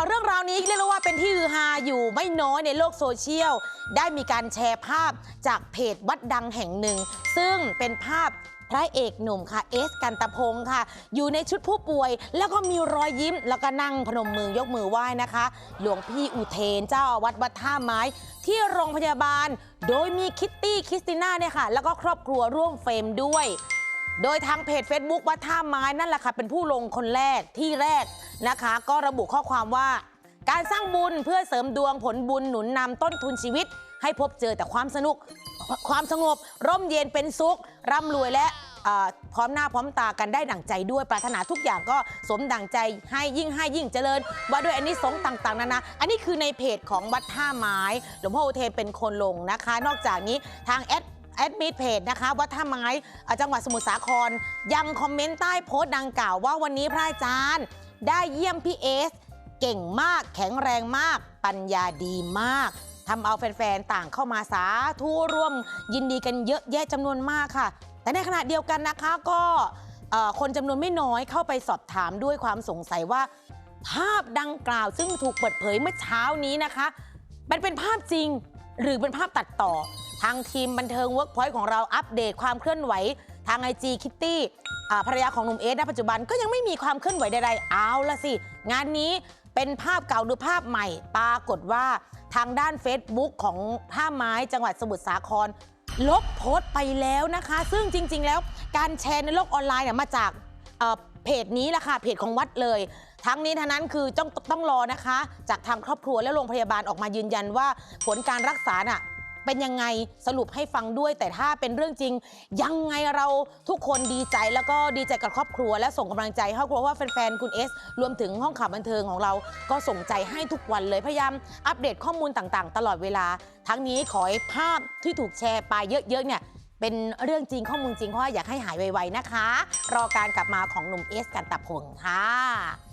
อเรื่องราวนี้เรียกได้ว่าเป็นที่ฮือฮาอยู่ไม่น้อยในโลกโซเชียล ได้มีการแชร์ภาพจากเพจวัดดังแห่งหนึ่ง ซึ่งเป็นภาพพระเอกหนุ่มค่ะเอสกันตะพงศ์ค่ะ อยู่ในชุดผู้ป่วย แล้วก็มีรอยยิ้ม แล้วก็นั่งพนมมือยกมือไหว้นะคะ หลวงพี่อุเทนเจ้าอาวัดวัดท่าไม้ ที่โรงพยาบาล โดยมีคิตตี้คริสติน่าเนี่ยค่ะ แล้วก็ครอบครัวร่วมเฟรมด้วย โดยทางเพจ Facebook วัดท่าไม้นั่นแหละค่ะเป็นผู้ลงคนแรกที่แรกนะคะ ก็ระบุข้อความว่า การสร้างบุญเพื่อเสริมดวงผลบุญหนุนนำต้นทุนชีวิต ให้พบเจอแต่ความสนุกความสงบ ร่มเย็นเป็นสุข ร่ำรวยและพร้อมหน้าพร้อมตากันได้ดั่งใจด้วยปรารถนาทุกอย่างก็สมดั่งใจให้ยิ่งให้ยิ่งเจริญ ว่าด้วยอันนี้สงส์ต่างๆนานาอันนี้คือในเพจของวัดท่าไม้ หลวงพ่ออุเทนเป็นคนลงนะคะ นอกจากนี้ทางแอด แอดมิดเพจนะคะวัดท่าไม้จังหวัดสมุทรสาคร ยังคอมเมนต์ใต้โพสต์ดังกล่าวว่าวันนี้พระอาจารย์ ได้เยี่ยมพี่เอส เก่งมากแข็งแรงมาก ปัญญาดีมากทำเอาแฟนๆ ต่างเข้ามาสาธุร่วม ยินดีกันเยอะแยะจำนวนมากค่ะ แต่ในขณะเดียวกันนะคะก็คนจำนวนไม่น้อยเข้าไปสอบถามด้วยความสงสัยว่า ภาพดังกล่าวซึ่งถูกเปิดเผยเมื่อเช้านี้นะคะ มันเป็นภาพจริงหรือเป็นภาพตัดต่อ ทางทีมบันเทิง Workpoint ของเราอัปเดตความเคลื่อนไหว ทางไอจีคิตตี้ภรรยาของหนุ่มเอสณปัจจุบันก็ยังไม่มีความเคลื่อนไหวใดๆ เอาละสิ งานนี้เป็นภาพเก่าหรือภาพใหม่ ปรากฏว่าทางด้าน Facebook ของท่าไม้จังหวัดสมุทรสาคร ลบโพสต์ไปแล้วนะคะ ซึ่งจริง ๆ แล้วการแชร์ในโลกออนไลน์เนี่ยมาจากเอ่อเพจนี้แหละค่ะเพจของวัดเลย ทั้งนี้ทั้งนั้นคือต้องต้องรอนะคะ จากทางครอบครัวและโรงพยาบาลออกมายืนยันว่าผลการรักษาน่ะ เป็นยังไงสรุปให้ฟังด้วยแต่ถ้าเป็นเรื่องจริง ยังไงเราทุกคนดีใจแล้วก็ดีใจกับครอบครัว และส่งกำลังใจให้ครอบครัวว่าแฟนๆคุณเอสรวมถึงห้องข่าวบันเทิงของเรา ก็ส่งใจให้ทุกวันเลยพยายามอัปเดตข้อมูลต่างๆ ตลอดเวลา ทั้งนี้ขอให้ภาพที่ถูกแชร์ไปเยอะๆเนี่ยเป็นเรื่องจริงข้อมูลจริงเพราะว่าอยากให้หายไวๆนะคะ รอการกลับมาของหนุ่มเอสกันตะพงค่ะ